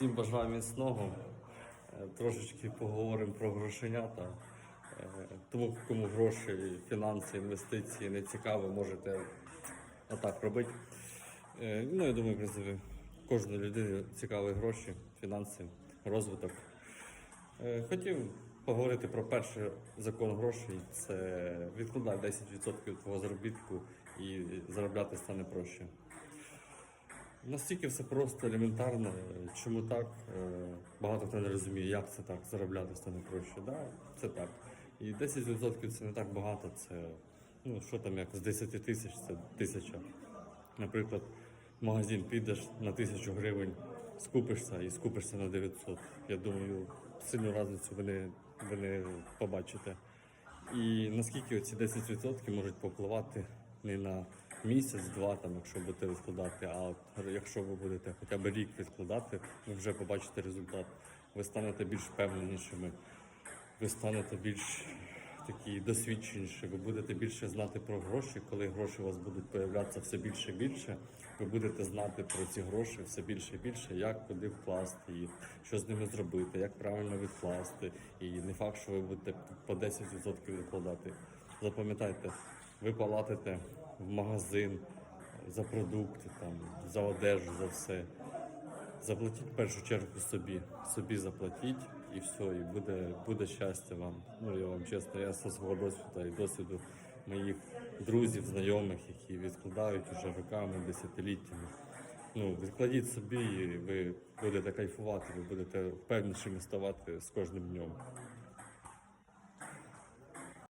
Всім бажаю міцного. Е, Трошечки поговоримо про грошенята. Е, Тому кому гроші, фінанси, інвестиції не цікаво, можете отак робити. Е, Ну, я думаю, в принципі, кожній людині цікаві гроші, фінанси, розвиток. Хотів поговорити про перший закон грошей. Це відкладай 10% від твого заробітку і заробляти стане проще. Настільки все просто, елементарно. Чому так? Е, Багато хто не розуміє, як це так, заробляти стане проще. Да, це так. І 10% це не так багато, це ну що там, як з 10 тисяч, це тисяча. Наприклад, в магазин підеш на тисячу гривень, скупишся і скупишся на 900. Я думаю, сильну різницю ви не, ви не побачите. І наскільки ці 10% можуть попливати не на місяць-два, там, якщо будете відкладати, а от якщо ви будете хоча б рік відкладати, ви вже побачите результат. Ви станете більш впевненішими, ви станете більш такі досвідченіші, ви будете більше знати про гроші, коли гроші у вас будуть появлятися все більше і більше, ви будете знати про ці гроші все більше і більше, як куди вкласти їх, що з ними зробити, як правильно відкласти. І не факт, що ви будете по 10% відкладати. Запам'ятайте, ви платите в магазин за продукти, там, за одежу, за все. Заплатіть в першу чергу собі. Собі заплатіть і все, і буде, буде щастя вам. Ну я вам чесно, я зі свого досвіду і досвіду моїх друзів, знайомих, які відкладають уже роками, десятиліттями. Ну, відкладіть собі, і ви будете кайфувати, ви будете впевнішими ставати з кожним днем.